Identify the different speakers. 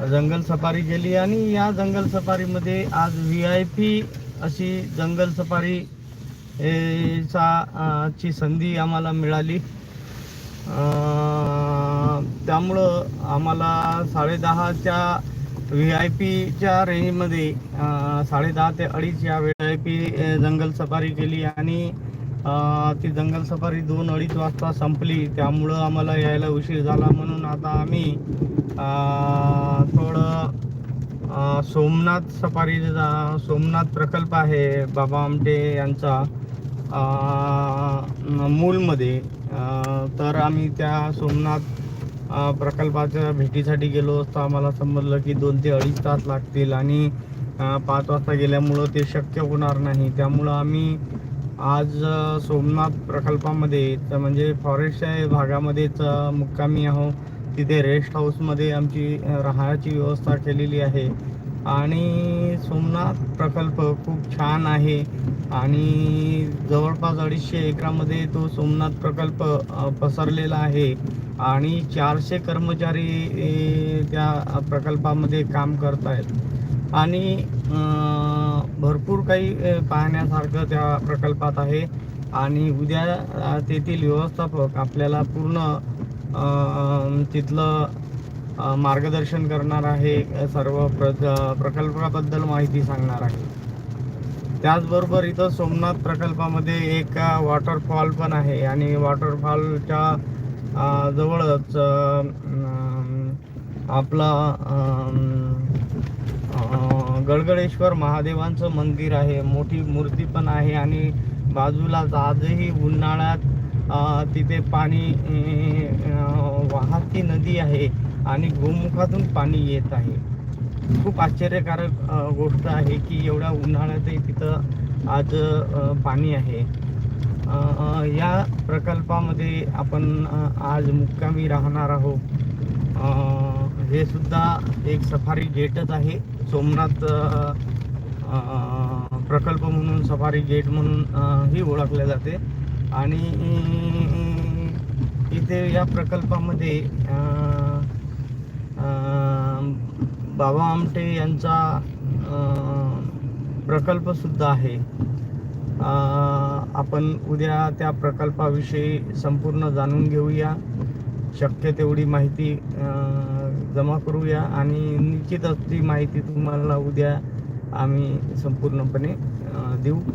Speaker 1: जंगल safari केली आणि या जंगल सफारीमध्ये आज व्ही आय पी अशी जंगल सफारी चा ची संधी आम्हाला मिळाली. त्यामुळं आम्हाला साडेदहाच्या व्ही आय पीच्या रेंजमध्ये साडेदहा ते अडीच या V I P jungle safari केली आणि ती जंगल सफारी दोन अडीच वाजता संपली. त्यामुळं आम्हाला यायला उशीर झाला म्हणून आता आम्ही थोडं सोमनाथ सफारी जा- सोमनाथ प्रकल्प आहे बाबा आमटे यांचा मूलमध्ये. तर आम्ही त्या सोमनाथ प्रकल्पाच्या भेटीसाठी गेलो असता आम्हाला समजलं की दोन ते अडीच तास लागतील आणि पाच वाजता गेल्यामुळं ते शक्य होणार नाही. त्यामुळं आम्ही आज सोमनाथ प्रकल्पामध्ये तर म्हणजे फॉरेस्टच्या भागामध्येच मुक्कामी आहो. तिथे रेस्ट हाऊसमध्ये आमची राहण्याची व्यवस्था केलेली आहे. आणि सोमनाथ प्रकल्प खूप छान आहे. आणि जवळपास अडीचशे एकरामध्ये तो सोमनाथ प्रकल्प पसरलेला आहे. आणि चारशे कर्मचारी त्या प्रकल्पामध्ये काम करत आहेत आणि भरपूर काही पाहण्यासारखं त्या प्रकल्पात आहे. आणि उद्या तेथील व्यवस्थापक आपल्याला पूर्ण तिथलं मार्गदर्शन करणार आहे. सर्व प्र प्रकल्पाबद्दल माहिती सांगणार आहे. त्याचबरोबर इथं सोमनाथ प्रकल्पामध्ये एक वॉटरफॉल पण आहे. आणि वॉटरफॉलच्या जवळच आपला गडगडेश्वर महादेवांचं मंदिर आहे. मोठी मूर्ती पण आहे आणि बाजूलाच आजही उन्हाळ्यात तिथे पाणी वाहती नदी आहे आणि गोमुखातून पाणी येत आहे. खूप आश्चर्यकारक गोष्ट आहे की एवढ्या उन्हाळ्यातही तिथं आज पाणी आहे. या प्रकल्पामध्ये आपण आज मुक्कामी राहणार आहोत. हे सुद्धा एक सफारी गेटच आहे. सोमनाथ प्रकल्प म्हणून सफारी गेट म्हणून ही ओळखले जाते. आणि इथे या प्रकल्पामध्ये बाबा आमटे यांचा प्रकल्पसुद्धा आहे. आपण उद्या त्या प्रकल्पाविषयी संपूर्ण जाणून घेऊया. शक्य तेवढी माहिती जमा करूया आणि निश्चितच ती माहिती तुम्हाला उद्या आम्ही संपूर्णपणे देऊ.